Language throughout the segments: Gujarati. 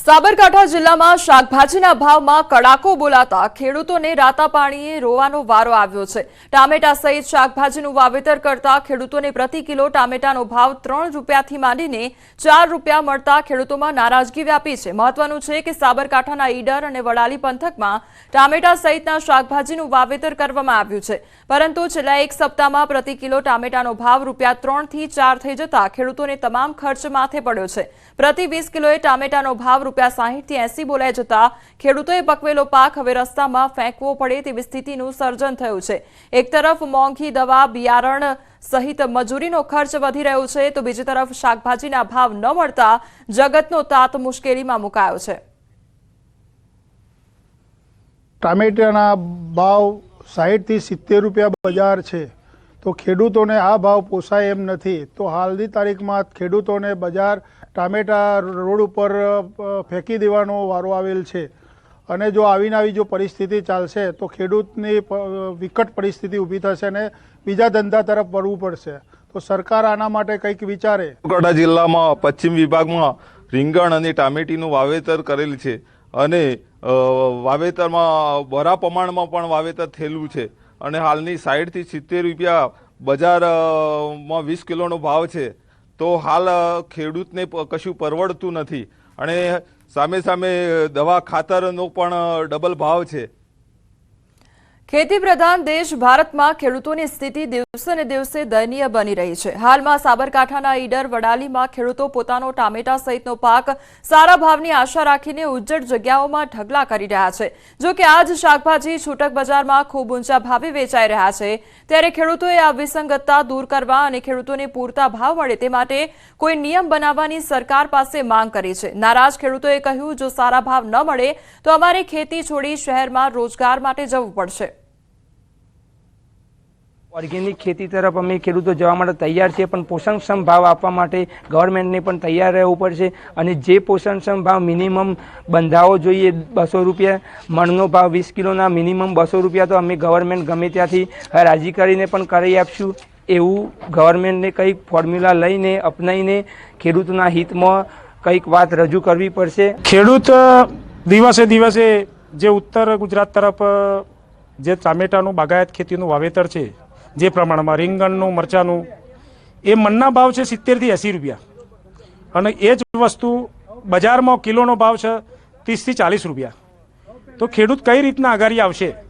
સાબરકાંઠા જિલ્લામાં શાકભાજીના ભાવમાં કડાકો બોલાતા ખેડૂતોને રાતા પાણીએ રોવાનો વારો આવ્યો છે. ટામેટા સહિત શાકભાજીનું વાવેતર કરતા ખેડૂતોને પ્રતિ કિલો ટામેટાનો ભાવ ત્રણ રૂપિયાથી માંડીને ચાર રૂપિયા મળતા ખેડૂતોમાં નારાજગી વ્યાપી છે. મહત્વનું છે કે સાબરકાંઠાના ઈડર અને વડાલી પંથકમાં ટામેટા સહિતના શાકભાજીનું વાવેતર કરવામાં આવ્યું છે. પરંતુ છેલ્લા એક સપ્તાહમાં પ્રતિ કિલો ટામેટાનો ભાવ રૂપિયા ત્રણથી ચાર થઈ જતા ખેડૂતોને તમામ ખર્ચ માથે પડ્યો છે. પ્રતિ વીસ કિલોએ ટામેટાનો ભાવ રૂપિયા સાહીઠથી એસી બોલાઈ જતા ખેડૂતોએ પકવેલો પાક હવે રસ્તામાં ફેંકવો પડે તેવી સ્થિતિનું સર્જન થયું છે. એક તરફ મોંઘી દવા, બિયારણ સહિત મજૂરીનો ખર્ચ વધી રહ્યો છે, તો બીજી તરફ શાકભાજીના ભાવ ન મળતા જગતનો તાત મુશ્કેલીમાં મુકાયો છે. ટામેટાના ભાવ સાહીઠથી સિત્તેર રૂપિયા બજાર છે. તો ખેડૂતોને આ ભાવ પોસાય એમ નથી. તો હાલની તારીખમાં ખેડૂતોને બજાર ટામેટા રોડ ઉપર ફેંકી દેવાનો વારો આવેલ છે. અને જો આવીને આવી જો પરિસ્થિતિ ચાલશે, તો ખેડૂતની વિકટ પરિસ્થિતિ ઊભી થશે અને બીજા ધંધા તરફ વળવું પડશે. તો સરકાર આના માટે કંઈક વિચારે? સાબરકાંઠા જિલ્લામાં પશ્ચિમ વિભાગમાં રીંગણ અને ટામેટીનું વાવેતર કરેલ છે. અને વાવેતરમાં બરા પ્રમાણમાં પણ વાવેતર થયેલું છે. અને હાલની સાઠથી સિત્તેર રૂપિયા બજારમાં વીસ કિલોનો ભાવ છે. તો હાલ ખેડૂતને કશું પરવડતું નથી. અને સામે સામે દવા ખાતરનો પણ ડબલ ભાવ છે. ખેતી પ્રધાન દેશ ભારતમાં ખેડૂતોની સ્થિતિ દિવસે ને દિવસે દયનીય બની રહી છે. હાલમાં સાબરકાંઠાના ઈડર વડાલીમાં ખેડૂતો પોતાનો ટામેટા સહિતનો પાક સારા ભાવની આશા રાખીને ઉજ્જડ જગ્યાઓમાં ઢગલા કરી રહ્યા છે. જો કે આજ શાકભાજી છૂટક બજારમાં ખૂબ ઊંચા ભાવે વેચાઈ રહ્યા છે. ત્યારે ખેડૂતોએ આ વિસંગતતા દૂર કરવા અને ખેડૂતોને પૂરતા ભાવ મળે તે માટે કોઈ નિયમ બનાવવાની સરકાર પાસે માંગ કરી છે. નારાજ ખેડૂતોએ કહ્યું, જો સારા ભાવ ન મળે, તો અમારે ખેતી છોડી શહેરમાં રોજગાર માટે જવું પડશે. ઓર્ગેનિક ખેતી તરફ અમે ખેડૂતો જવા માટે તૈયાર છે પણ પોષણક્ષમ ભાવ આપવા માટે ગવર્મેન્ટને પણ તૈયાર રહેવું પડશે અને જે પોષણક્ષમ ભાવ મિનિમમ બંધાવો જોઈએ બસો રૂપિયા, મણનો ભાવ વીસ કિલોના મિનિમમ બસો રૂપિયા તો અમે ગવર્મેન્ટ ગમે ત્યાંથી રાજી કરીને પણ કરી આપશું. એવું ગવર્મેન્ટને કંઈક ફોર્મ્યુલા લઈને, અપનાવીને ખેડૂતના હિતમાં કંઈક વાત રજૂ કરવી પડશે. ખેડૂત દિવસે દિવસે જે ઉત્તર ગુજરાત તરફ જે ટામેટાનું બાગાયત ખેતીનું વાવેતર છે જે પ્રમાણમાં રીંગણનું, મરચાનું, એ મનના ભાવ છે સિત્તેરથી એંસી રૂપિયા. અને એ જ વસ્તુ બજારમાં કિલોનો ભાવ છે ત્રીસથી ચાલીસ રૂપિયા. તો ખેડૂત કઈ રીતના આગારી આવશે?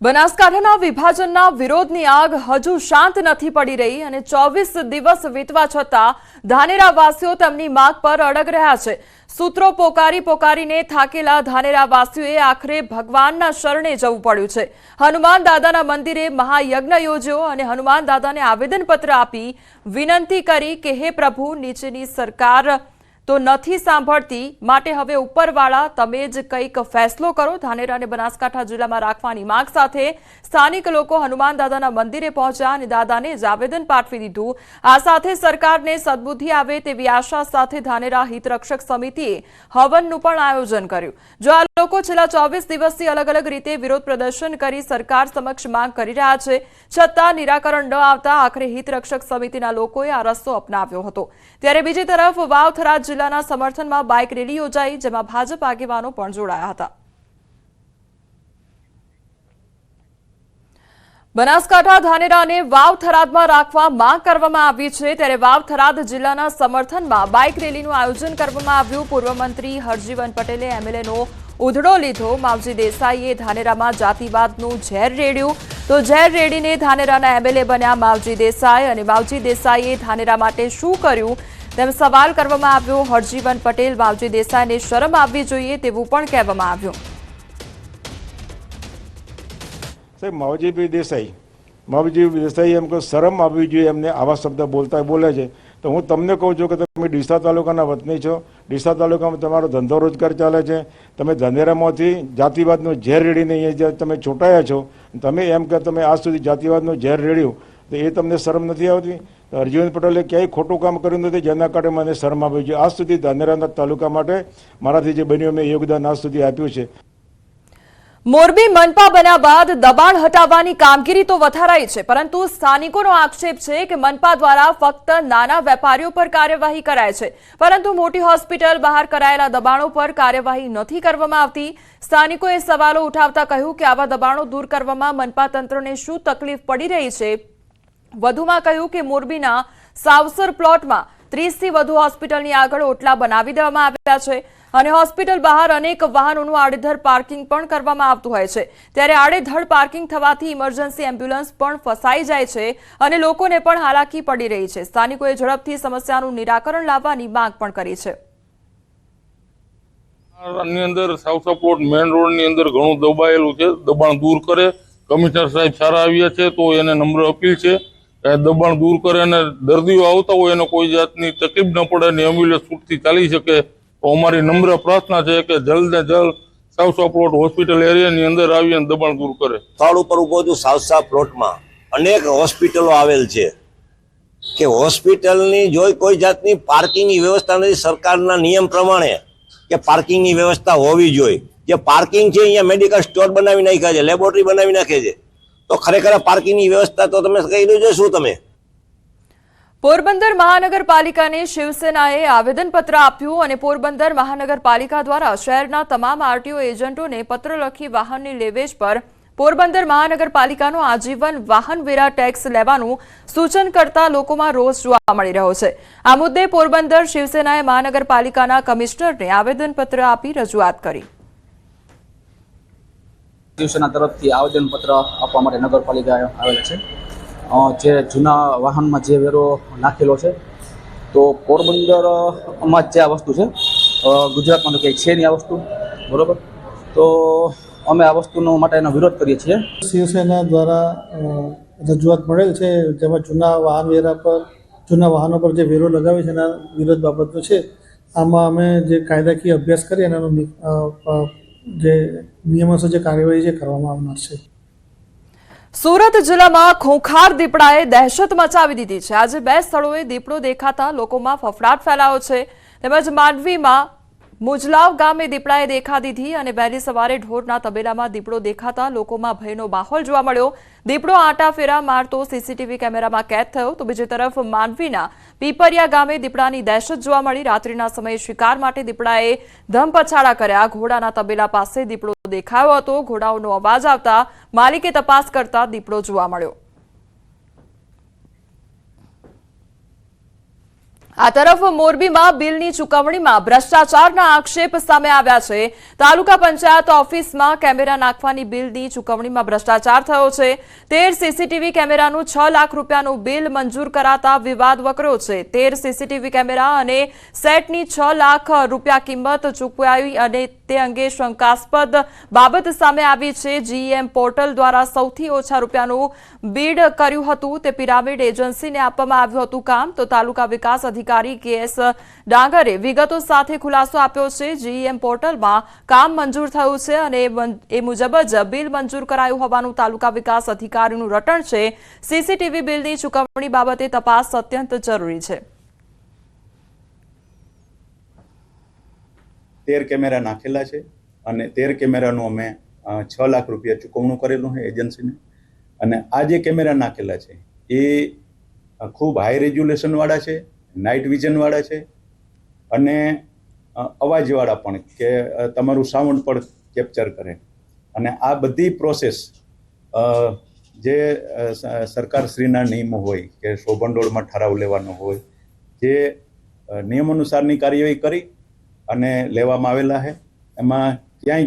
બનાસકાંઠાના વિભાજનના વિરોધની આગ હજુ શાંત નથી પડી રહી અને ચોવીસ દિવસ વીતવા છતાં ધાનેરાવાસીઓ તેમની માગ પર અડગ રહ્યા છે. સૂત્રો પોકારી પોકારીને થાકેલા ધાનેરાવાસીઓએ આખરે ભગવાનના શરણે જવું પડ્યું છે. હનુમાન દાદાના મંદિરે મહાયજ્ઞ યોજ્યો અને હનુમાન દાદાને આવેદનપત્ર આપી વિનંતી કરી કે, હે પ્રભુ, નીચેની સરકાર તો નથી સાંભળતી. માટે હવે ઉપરવાળા તમે જ કંઈક ફેસલો કરો. ધાનેરા અને બનાસકાંઠા જિલ્લામાં રાખવાની માંગ સાથે સ્થાનિક લોકો હનુમાન દાદાના મંદિરે પહોંચ્યા અને દાદાને જ આવેદન પાઠવી દીધું. આ સાથે સરકારને સદબુદ્ધિ આવે તેવી આશા સાથે ધાનેરા હિતરક્ષક સમિતિએ હવનનું પણ આયોજન કર્યું. જો આ લોકો છેલ્લા ચોવીસ દિવસથી અલગ અલગ રીતે વિરોધ પ્રદર્શન કરી સરકાર સમક્ષ માંગ કરી રહ્યા છે, છતાં નિરાકરણ ન આવતા આખરે હિતરક્ષક સમિતિના લોકોએ આ રસ્તો અપનાવ્યો હતો. ત્યારે બીજી તરફ વાવથરા જિલ્લાના સમર્થનમાં બાઇક રેલી યોજાઈ, જેમાં ભાજપ આગેવાનો પણ જોડાયા હતા. બનાસકાંઠા ધાનેરાને વાવ થરાદમાં રાખવા માંગ કરવામાં આવી છે. ત્યારે વાવ થરાદ જિલ્લાના સમર્થનમાં બાઇક રેલીનું આયોજન કરવામાં આવ્યું. પૂર્વ મંત્રી હરજીવન પટેલે એમએલએનો ઉધડો લીધો. માવજી દેસાઈએ ધાનેરામાં જાતિવાદનું ઝેર રેડ્યું. તો ઝેર રેડીને ધાનેરાના એમએલએ બન્યા માવજી દેસાઈ અને માવજી દેસાઈએ ધાનેરા માટે શું કર્યું? તેમ સવાલ કરવામાં આવ્યો, હરજીવન પટેલ, બાવજી દેસાઈને શરમ આવવી જોઈએ તેવું પણ કહેવામાં આવ્યું. સાહેબ, માવજીભાઈ દેસાઈ માવજીભાઈ દેસાઈ એમ કે શરમ આવવી જોઈએ એમને આવા શબ્દ બોલતા બોલે છે. તો હું તમને કહું છું કે તમે ડીસા તાલુકાના વતની છો. ડીસા તાલુકામાં તમારો ધંધો રોજગાર ચાલે છે. તમે ધંધેરામાંથી જાતિવાદનો ઝેર રેડીને અહીંયા તમે ચૂંટાયા છો તમે એમ કે તમે આજ સુધી જાતિવાદનો ઝેર રેડ્યું, તો એ તમને શરમ નથી આવતી? અર્જુન પટેલે ક્યાંય ખોટું કામ કર્યું નથી, જેના કારણે મને શરમ આવી છે. આજ સુધી ધાનેરાના તાલુકા માટે મારાથી જે બન્યું મેં યોગદાન આજ સુધી આપ્યું છે. મોરબી મનપા બન્યા બાદ દબાણ હટાવવાની કામગીરી તો વધારાઈ છે, પરંતુ સ્થાનિકોનો આક્ષેપ છે કે મનપા દ્વારા ફક્ત નાના વેપારીઓ પર કાર્યવાહી કરાય છે, પરંતુ મોટી હોસ્પિટલ બહાર કરાયેલા દબાણો પર કાર્યવાહી નથી કરવામાં આવતી. સ્થાનિકોએ સવાલો ઉઠાવતા કહ્યું કે આવા દબાણો દૂર કરવામાં મનપા તંત્રને શું તકલીફ પડી રહી છે? વધુમાં કહ્યું કે મોરબીના સાવસર પ્લોટમાં ત્રીસથી વધુ હોસ્પિટલની આગળ ઓટલા બનાવી દેવામાં આવ્યા છે અને હોસ્પિટલ બહાર અનેક વાહનોનું આડેધડ પાર્કિંગ પણ કરવામાં આવતું હોય છે. ત્યારે આડેધડ પાર્કિંગ થવાથી ઇમરજન્સી એમ્બ્યુલન્સ પણ ફસાઈ જાય છે અને લોકોને પણ હાલાકી પડી રહી છે. સ્થાનિકોએ ઝડપથી સમસ્યાનું નિરાકરણ લાવવાની માંગ પણ કરી છે. ની અંદર સાઉથ પ્લોટ મેઇન રોડની અંદર ઘણું દબાયેલું છે. દબાણ દૂર કરે. કમિશનર સાહેબ સારા આવ્યા છે તો એને નમ્ર અપીલ છે. દબાણ દૂર કરે અને દર્દીઓ આવતા હોય એને કોઈ જાતની તકલીફ ન પડે અને એમ્બ્યુલન્સ છૂટથી ચાલી શકે. તો અમારી નમ્ર પ્રાર્થના છે કે જલ્દ ને જલ્દ સાવસા પ્લોટ હોસ્પિટલ એરિયાની અંદર આવી અને દબાણ દૂર કરે. સ્થળ ઉપર ઊભો છું સાવસા પ્લોટમાં. અનેક હોસ્પિટલો આવેલ છે કે હોસ્પિટલની જો કોઈ જાતની પાર્કિંગની વ્યવસ્થા નથી. સરકારના નિયમ પ્રમાણે કે પાર્કિંગની વ્યવસ્થા હોવી જોઈએ. જે પાર્કિંગ છે અહીંયા મેડિકલ સ્ટોર બનાવી નાખ્યા છે, લેબોરેટરી બનાવી નાખે છે. તો ખરેખર પાર્કિંગની વ્યવસ્થા તો તમે કહી દો શું તમે? પોરબંદર મહાનગરપાલિકાને શિવસેનાએ આવેદનપત્ર આપ્યું અને પોરબંદર મહાનગરપાલિકા દ્વારા શહેરના તમામ આરટીઓ એજન્ટોને પત્ર લખી વાહનની લેવેજ પર પોરબંદર મહાનગરપાલિકાનો આજીવન વાહન વેરા ટેક્સ લેવાનું સૂચન કરતા લોકોમાં રોષ જોવા મળી રહ્યો છે. આ મુદ્દે પોરબંદર શિવસેનાએ મહાનગરપાલિકાના કમિશનરને આવેદનપત્ર આપી રજૂઆત કરી. શિવસેના તરફથી આવેદનપત્ર આપવા માટે નગરપાલિકા આવેલ છે. જે જૂના વાહનમાં જે વેરો નાખેલો છે, તો પોરબંદરમાં જ આ વસ્તુ છે ગુજરાતમાં તો ક્યાંય છે નહીં આ વસ્તુ, બરોબર? તો અમે આ વસ્તુનો માટે એનો વિરોધ કરીએ છીએ. શિવસેના દ્વારા રજૂઆત મળેલ છે, જેમાં જૂના વાહન વેરા પર, જૂના વાહનો પર જે વેરો લગાવે છે એના વિરોધ બાબતનો છે. આમાં અમે જે કાયદાકીય અભ્યાસ કરી અને એનો જે નિયમોસર જે કાર્યવાહી છે કરવામાં આવનાર છે. સુરત જિલ્લામાં ખોખાર દીપડાએ દહેશત મચાવી દીધી છે. આજે બે સ્થળોએ દીપડો દેખાતા લોકોમાં ફફડાટ ફેલાયો છે. તેમજ માંડવીમાં મુજલાવ ગામે દીપડાએ દેખા દીધી અને વહેલી સવારે ઢોરના તબેલામાં દીપડો દેખાતા લોકોમાં ભયનો માહોલ જોવા મળ્યો. દીપડો આટા ફેરા મારતો સીસીટીવી કેમેરામાં કેદ થયો. તો બીજી તરફ માંડવીના પીપરિયા ગામે દીપડાની દહેશત જોવા મળી. રાત્રિના સમયે શિકાર માટે દીપડાએ ધમપછાડા કર્યા. ઘોડાના તબેલા પાસે દીપડો દેખાયો હતો. ઘોડાઓનો અવાજ આવતા માલિકે તપાસ કરતા દીપડો જોવા મળ્યો. આ તરફ મોરબીમાં બિલની ચુકવણીમાં ભ્રષ્ટાચારના આક્ષેપ સામે આવ્યા છે. તાલુકા પંચાયત ઓફિસમાં કેમેરા નાખવાની બિલની ચુકવણીમાં ભ્રષ્ટાચાર થયો છે. તેર સીસીટીવી કેમેરાનું છ લાખ રૂપિયાનું બિલ મંજૂર કરાતા વિવાદ વકર્યો છે. તેર સીસીટીવી કેમેરા અને સેટની છ લાખ રૂપિયા કિંમત ચૂકવાઈ અને તે અંગે શંકાસ્પદ બાબત સામે આવી છે. જીએમ પોર્ટલ દ્વારા સૌથી ઓછા રૂપિયાનું બીડ કર્યું હતું. તે પિરામિડ એજન્સીને આપવામાં આવ્યું હતું કામ. તો તાલુકા વિકાસ અધિકારી કે એસ ડાંગરે વિગતો સાથે ખુલાસો આપ્યો છે. જીએમ પોર્ટલમાં કામ મંજૂર થયું છે અને એ મુજબ જ બિલ મંજૂર કરાયું હોવાનું તાલુકા વિકાસ અધિકારીનું રટણ છે. સીસીટીવી બિલની ચુકવણી બાબતે તપાસ અત્યંત જરૂરી છે. તેર કેમેરા નાખેલા છે અને તેર કેમેરાનું અમે છ લાખ રૂપિયા ચૂકવણું કરેલું છે એજન્સીને. અને આ જે કેમેરા નાખેલા છે એ ખૂબ હાઈ રેજ્યુલેશનવાળા છે નાઇટ વિઝનવાળા છે અને અવાજવાળા પણ કે તમારું સાઉન્ડ પણ કેપ્ચર કરે. અને આ બધી પ્રોસેસ જે સરકારશ્રીના નિયમો હોય કે શોભંડોળમાં ઠરાવ લેવાનો હોય, જે નિયમ અનુસારની કાર્યવાહી કરી અને લેવામાં આવેલા છે. એમાં ક્યાંય